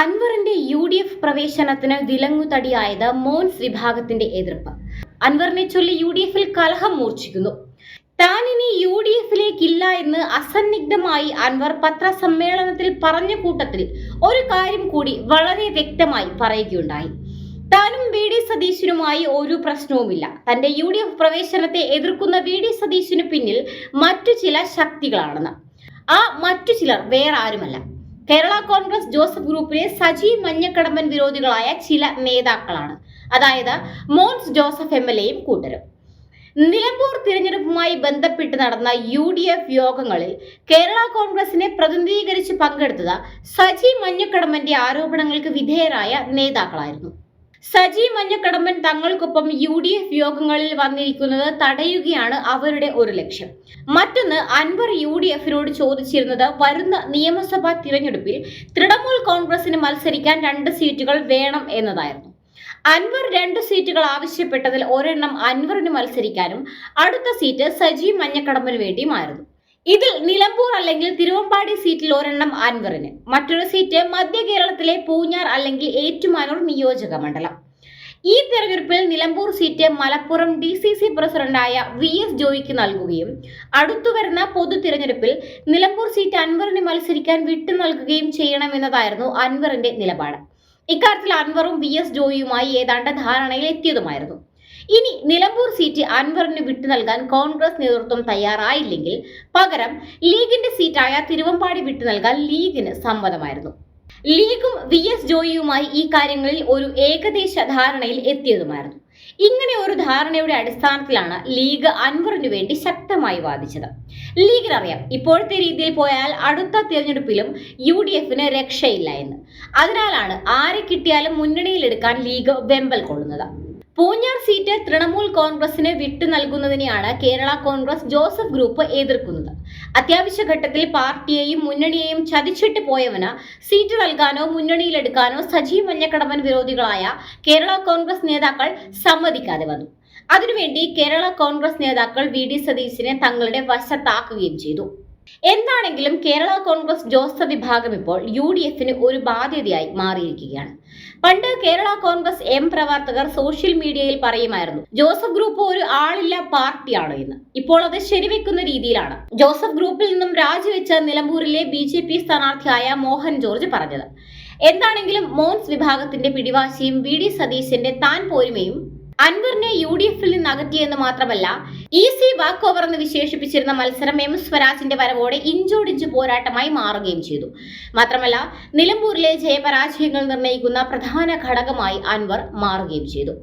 അൻവറിന്റെ U D F പ്രവേശനത്തിന് വിലങ്ങുതടിയായത് മോൻസ് വിഭാഗത്തിന്റെ എതിർപ്പ്. അൻവറിനെ ചൊല്ലി യു ഡി എഫിൽ കലഹം മൂർച്ഛിക്കുന്നു. താൻ ഇനി യു ഡി എഫിലേക്കില്ല എന്ന് അസന്നിഗ്ധമായി അൻവർ പത്രസമ്മേളനത്തിൽ പറഞ്ഞ കൂട്ടത്തിൽ ഒരു കാര്യം കൂടി വളരെ വ്യക്തമായി പറയുകയുണ്ടായി. താനും വി ഡി സതീശനുമായി ഒരു പ്രശ്നവുമില്ല. തന്റെ യു ഡി എഫ് പ്രവേശനത്തെ എതിർക്കുന്ന വി ഡി സതീശന് പിന്നിൽ മറ്റു ചില ശക്തികളാണെന്ന്. ആ മറ്റു ചിലർ വേറെ ആരുമല്ല. കേരള കോൺഗ്രസ് ജോസഫ് ഗ്രൂപ്പിലെ സജി മഞ്ഞക്കടമ്പൻ വിരോധികളായ ചില നേതാക്കളാണ്. അതായത് മോൻസ് ജോസഫ് എം എൽ എയും കൂട്ടരും. നിലമ്പൂർ തിരഞ്ഞെടുപ്പുമായി ബന്ധപ്പെട്ട് നടന്ന യു ഡി എഫ് യോഗങ്ങളിൽ കേരള കോൺഗ്രസിനെ പ്രതിനിധീകരിച്ച് പങ്കെടുത്തത് സജി മഞ്ഞക്കടമ്പന്റെ ആരോപണങ്ങൾക്ക് വിധേയരായ നേതാക്കളായിരുന്നു. സജി മഞ്ഞക്കടമ്പൻ തങ്ങൾക്കൊപ്പം യു ഡി എഫ് യോഗങ്ങളിൽ വന്നിരിക്കുന്നത് തടയുകയാണ് അവരുടെ ഒരു ലക്ഷ്യം. മറ്റൊന്ന് അൻവർ യു ഡി എഫിനോട് ചോദിച്ചിരുന്നത് വരുന്ന നിയമസഭാ തിരഞ്ഞെടുപ്പിൽ തൃണമൂൽ കോൺഗ്രസിന് മത്സരിക്കാൻ രണ്ട് സീറ്റുകൾ വേണം എന്നതായിരുന്നു. അൻവർ രണ്ട് സീറ്റുകൾ ആവശ്യപ്പെട്ടതിൽ ഒരെണ്ണം അൻവറിന് മത്സരിക്കാനും അടുത്ത സീറ്റ് സജി മഞ്ഞക്കടമ്പന് വേണ്ടിയുമായിരുന്നു. ഇതിൽ നിലമ്പൂർ അല്ലെങ്കിൽ തിരുവമ്പാടി സീറ്റിൽ ഒരെണ്ണം അൻവറിന്. മറ്റൊരു സീറ്റ് മധ്യ കേരളത്തിലെ പൂഞ്ഞാർ അല്ലെങ്കിൽ ഏറ്റുമാനൂർ നിയോജക മണ്ഡലം. ഈ തെരഞ്ഞെടുപ്പിൽ Nilambur seat Malappuram D C C പ്രസിഡന്റായ വി എസ് ജോയിക്ക് നൽകുകയും അടുത്തുവരുന്ന പൊതു തിരഞ്ഞെടുപ്പിൽ നിലമ്പൂർ സീറ്റ് അൻവറിന് മത്സരിക്കാൻ വിട്ടു നൽകുകയും ചെയ്യണമെന്നതായിരുന്നു അൻവറിന്റെ നിലപാട്. ഇക്കാര്യത്തിൽ അൻവറും വി എസ് ജോയിയുമായി ഏതാണ്ട് ധാരണയിൽ എത്തിയതുമായിരുന്നു ഇനി നിലമ്പൂർ സീറ്റ് അൻവറിന് വിട്ടു നൽകാൻ കോൺഗ്രസ് നേതൃത്വം തയ്യാറായില്ലെങ്കിൽ പകരം ലീഗിന്റെ സീറ്റായ തിരുവമ്പാടി വിട്ടു നൽകാൻ ലീഗിന് സമ്മതമായിരുന്നു. ലീഗും വി എസ് ജോയിയുമായി ഈ കാര്യങ്ങളിൽ ഒരു ഏകദേശ ധാരണയിൽ എത്തിയതുമായിരുന്നു. ഇങ്ങനെ ഒരു ധാരണയുടെ അടിസ്ഥാനത്തിലാണ് ലീഗ് അൻവറിനു വേണ്ടി ശക്തമായി വാദിച്ചത്. ലീഗിനറിയാം ഇപ്പോഴത്തെ രീതിയിൽ പോയാൽ അടുത്ത തിരഞ്ഞെടുപ്പിലും യു ഡി എഫിന് രക്ഷയില്ല എന്ന്. അതിനാലാണ് ആരെ കിട്ടിയാലും മുന്നണിയിലെടുക്കാൻ ലീഗ് വെമ്പൽ കൊള്ളുന്നത്. പൂഞ്ഞാർ സീറ്റ് തൃണമൂൽ കോൺഗ്രസിന് വിട്ടു നൽകുന്നതിനെയാണ് കേരള കോൺഗ്രസ് ജോസഫ് ഗ്രൂപ്പ് എതിർക്കുന്നത്. അത്യാവശ്യ ഘട്ടത്തിൽ പാർട്ടിയെയും മുന്നണിയെയും ചതിച്ചിട്ട് പോയവന് സീറ്റ് നൽകാനോ മുന്നണിയിലെടുക്കാനോ സജീവ് മഞ്ഞക്കടമ്പൻ വിരോധികളായ കേരള കോൺഗ്രസ് നേതാക്കൾ സമ്മതിക്കാതെ വന്നു. അതിനുവേണ്ടി കേരള കോൺഗ്രസ് നേതാക്കൾ വി. ഡി. സതീശിനെ തങ്ങളുടെ വശത്താക്കുകയും ചെയ്തു. എന്താണെങ്കിലും കേരള കോൺഗ്രസ് ജോസഫ് വിഭാഗം ഇപ്പോൾ യു ഡി എഫിന് ഒരു ബാധ്യതയായി മാറിയിരിക്കുകയാണ്. പണ്ട് കേരള കോൺഗ്രസ് എം പ്രവർത്തകർ സോഷ്യൽ മീഡിയയിൽ പറയുമായിരുന്നു ജോസഫ് ഗ്രൂപ്പ് ഒരു ആളില്ല പാർട്ടിയാണ് എന്ന്. ഇപ്പോൾ അത് ശരിവെക്കുന്ന രീതിയിലാണ്. ജോസഫ് ഗ്രൂപ്പിൽ നിന്നും രാജിവെച്ച നിലമ്പൂരിലെ ബി ജെ പി സ്ഥാനാർത്ഥിയായ മോഹൻ ജോർജ് പറഞ്ഞത് എന്താണെങ്കിലും മോൻസ് വിഭാഗത്തിന്റെ പിടിവാശിയും വി ഡി സതീശന്റെ താൻ പോരുമയും അൻവറിനെ യു ഡി എഫിൽ നിന്ന് അകറ്റിയെന്ന് മാത്രമല്ല ഈസി വാക്ക് ഓവർ എന്ന് വിശേഷിപ്പിച്ചിരുന്ന മത്സരം എം സ്വരാജിന്റെ വരവോടെ ഇഞ്ചോടിഞ്ച് പോരാട്ടമായി മാറുകയും ചെയ്തു. മാത്രമല്ല നിലമ്പൂരിലെ ജയപരാജയങ്ങൾ നിർണയിക്കുന്ന പ്രധാന ഘടകമായി അൻവർ മാറുകയും ചെയ്തു.